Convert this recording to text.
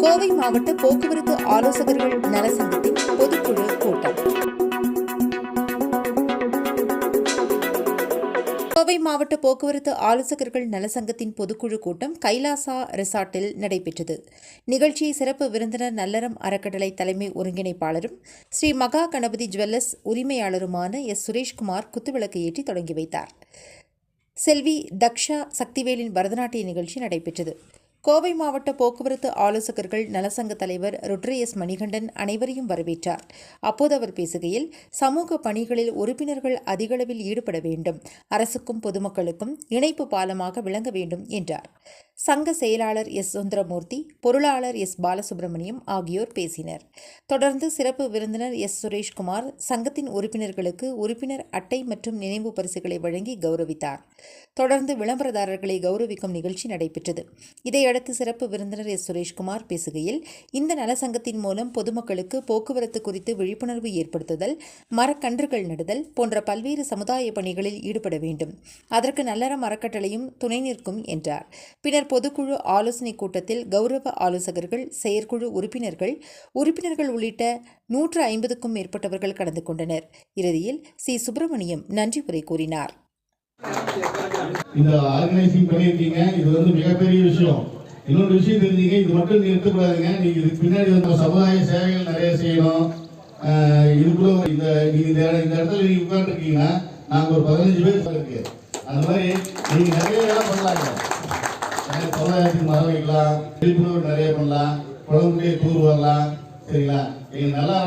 கோவை மாவட்ட போக்குவரத்து ஆலோசகர்கள் நலசங்கத்தின் பொதுக்குழு கூட்டம். கோவை மாவட்ட போக்குவரத்து ஆலோசகர்கள் நலசங்கத்தின் பொதுக்குழு கூட்டம் கைலாசா ரிசார்ட்டில் நடைபெற்றது. நிகழ்ச்சியை சிறப்பு விருந்தினர் நல்லறம் அறக்கட்டளை தலைமை ஒருங்கிணைப்பாளரும் ஸ்ரீ மகா கணபதி ஜுவல்லர்ஸ் உரிமையாளருமான எஸ். சுரேஷ்குமார் குத்துவிளக்கு ஏற்றி தொடங்கி வைத்தார். செல்வி தக்ஷா சக்திவேலின் பரதநாட்டிய நிகழ்ச்சி நடைபெற்றது. கோவை மாவட்ட போக்குவரத்து ஆலோசகர்கள் நலசங்க தலைவர் ருட்ரியஸ் மணிகண்டன் அனைவரையும் வரவேற்றார். அப்போது அவர் பேசுகையில் சமூக பணிகளில் உறுப்பினர்கள் அதிகளவில் ஈடுபட வேண்டும். அரசுக்கும் பொதுமக்களுக்கும் இணைப்பு பாலமாக விளங்க வேண்டும் என்றார். சங்க செயலாளர் எஸ். சுந்தரமூர்த்தி பொருளாளர் எஸ். பாலசுப்ரமணியம் ஆகியோர் பேசினர். தொடர்ந்து சிறப்பு விருந்தினர் எஸ். சுரேஷ்குமார் சங்கத்தின் உறுப்பினர்களுக்கு உறுப்பினர் அட்டை மற்றும் நினைவு பரிசுகளை வழங்கி கௌரவித்தார். தொடர்ந்து விளம்பரதாரர்களை கௌரவிக்கும் நிகழ்ச்சி நடைபெற்றது. இதையடுத்து சிறப்பு விருந்தினர் எஸ். சுரேஷ்குமார் பேசுகையில் இந்த நலசங்கத்தின் மூலம் பொதுமக்களுக்கு போக்குவரத்து குறித்து விழிப்புணர்வு ஏற்படுத்துதல் மரக்கன்றுகள் நடுதல் போன்ற பல்வேறு சமுதாய பணிகளில் ஈடுபட வேண்டும். அதற்கு நல்லற மரக்கட்டளையும் துணை நிற்கும் என்றார். பின்னர் பொதுக்குழு ஆலோசனைக் கூட்டத்தில் கௌரவ ஆலோசகர்கள் செயற்குழு உறுப்பினர்கள் உறுப்பினர்கள் உள்ளிட்ட நூற்று ஐம்பதுக்கும் மேற்பட்டவர்கள் கலந்து கொண்டனர். இறுதியில் சி. சுப்பிரமணியம் நன்றி உரை கூறினார். இந்த ஆர்கனைசிங் பண்ணியிருக்கீங்க. இது வந்து மிகப்பெரிய விஷயம். இன்னொரு விஷயம் தெரிஞ்சீங்க இது மட்டும் நிறுத்தக்கூடாதுங்க நீங்க இதுக்கு பின்னாடி வந்து சமுதாய சேவைகள் நிறைய செய்யணும். ஆஹ் இதுக்குள்ள இந்த நீங்க இந்த இந்த இடத்துல நீங்க உட்காந்துருக்கீங்கன்னா நாங்கள் ஒரு பதினஞ்சு பேர் இருக்கு. அந்த மாதிரி நீங்க நிறைய வேலை பண்ணலாங்க. அஹ் சமுதாயத்துக்கு மரம் வைக்கலாம் விழிப்புணர்வு நிறைய பண்ணலாம் குழந்தைய தூர் வரலாம் சரிங்களா? நீங்க நல்லா